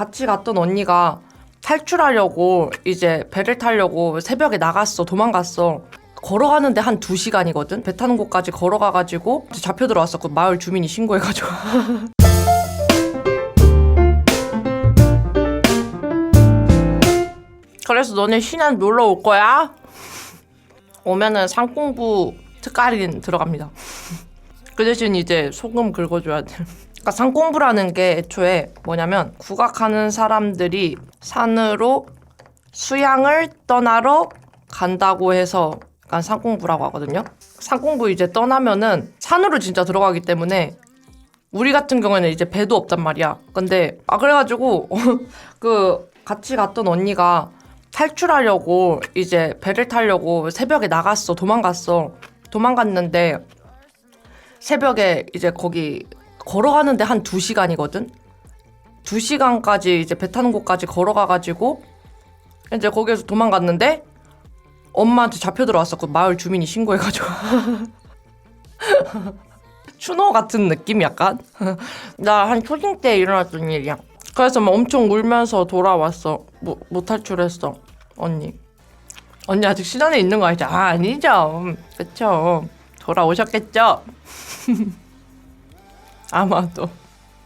같이 갔던 언니가 탈출하려고 이제 배를 타려고 새벽에 나갔어. 도망갔어. 걸어가는데 한 두시간이거든배 타는 곳까지 걸어가가지고 잡혀 들어왔어. 그 마을 주민이 신고해가지고. 그래서 너네 신안 놀러 올 거야? 오면은 상공부 특갈인 들어갑니다. 그 대신 이제 소금 긁어줘야 돼. 그러니까 상공부라는 게 애초에 뭐냐면 국악하는 사람들이 산으로 수양을 떠나러 간다고 해서 약간 상공부라고 하거든요. 상공부 이제 떠나면은 산으로 진짜 들어가기 때문에 우리 같은 경우에는 이제 배도 없단 말이야. 근데 아 그래가지고 그 같이 갔던 언니가 탈출하려고 이제 배를 타려고 새벽에 나갔어. 도망갔어. 도망갔는데 새벽에 이제 거기 걸어가는데 한 두시간이거든두시간까지 이제 배 타는 곳까지 걸어가가지고 이제 거기에서 도망갔는데 엄마한테 잡혀 들어왔어. 그 마을 주민이 신고해가지고. 추노 같은 느낌 약간? 나 한 초딩 때 일어났던 일이야. 그래서 막 엄청 울면서 돌아왔어. 못, 못 탈출했어. 언니. 언니 아직 신안에 있는 거 아니죠? 아, 아니죠. 그쵸. 돌아오셨겠죠? 아마도.